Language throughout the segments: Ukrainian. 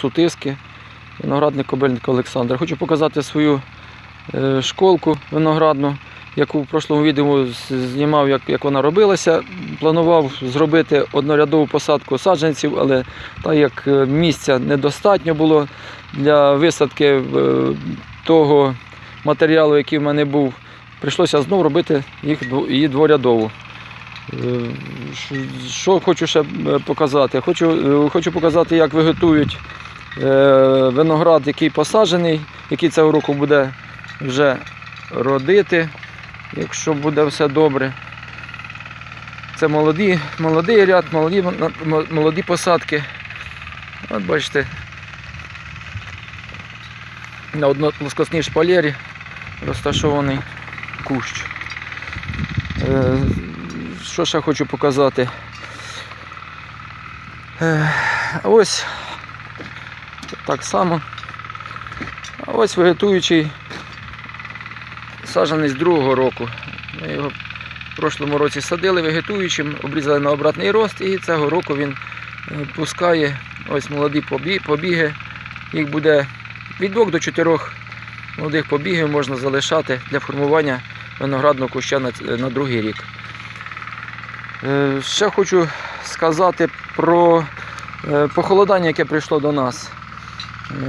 Сутиски, виноградник Кобильник Олександр. Хочу показати свою е, школку виноградну, яку в прошлому відео знімав, як, як вона робилася. Планував зробити однорядову посадку саджанців, але так як е, місця недостатньо було для висадки е, того матеріалу, який в мене був, прийшлося знову робити їх її дворядову. Що хочу ще показати? Хочу, хочу показати, як виготують виноград, який посаджений, який цього року буде вже родити, якщо буде все добре. Це молоді, молодий ряд, молоді, молоді посадки. От бачите, на одноплоскосній шпалері розташований кущ. Е, Що ще хочу показати? Е, Ось так само. А ось вегетуючий саджанець другого року. Ми його в прошлому році садили вегетуючим, обрізали на обратний рост і цього року він е, пускає ось молоді побіги. Їх буде від 2 до 4 молодих побігів можна залишати для формування виноградного куща на, другий рік. Е, Ще хочу сказати про е, похолодання, яке прийшло до нас.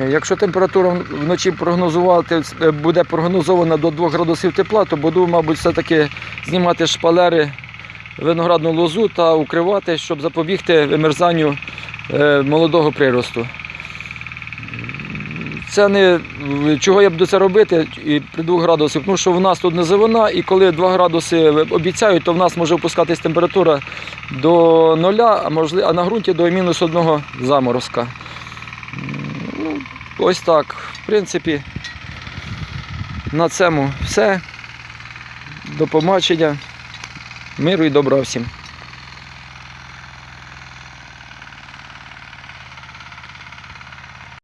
Е, Якщо температура вночі прогнозувати е, буде прогнозована до 2 градусів тепла, то буду, мабуть, все-таки знімати шпалери виноградну лозу та укривати, щоб запобігти вимерзанню е, молодого приросту. Це не чого я буду це робити і при 2 градусах, тому що в нас тут не низовина, і коли 2 градуси обіцяють, то в нас може опускатись температура до нуля, а на ґрунті до мінус одного заморозка. Ось так. В принципі, на цьому все. До побачення. Миру і добра всім.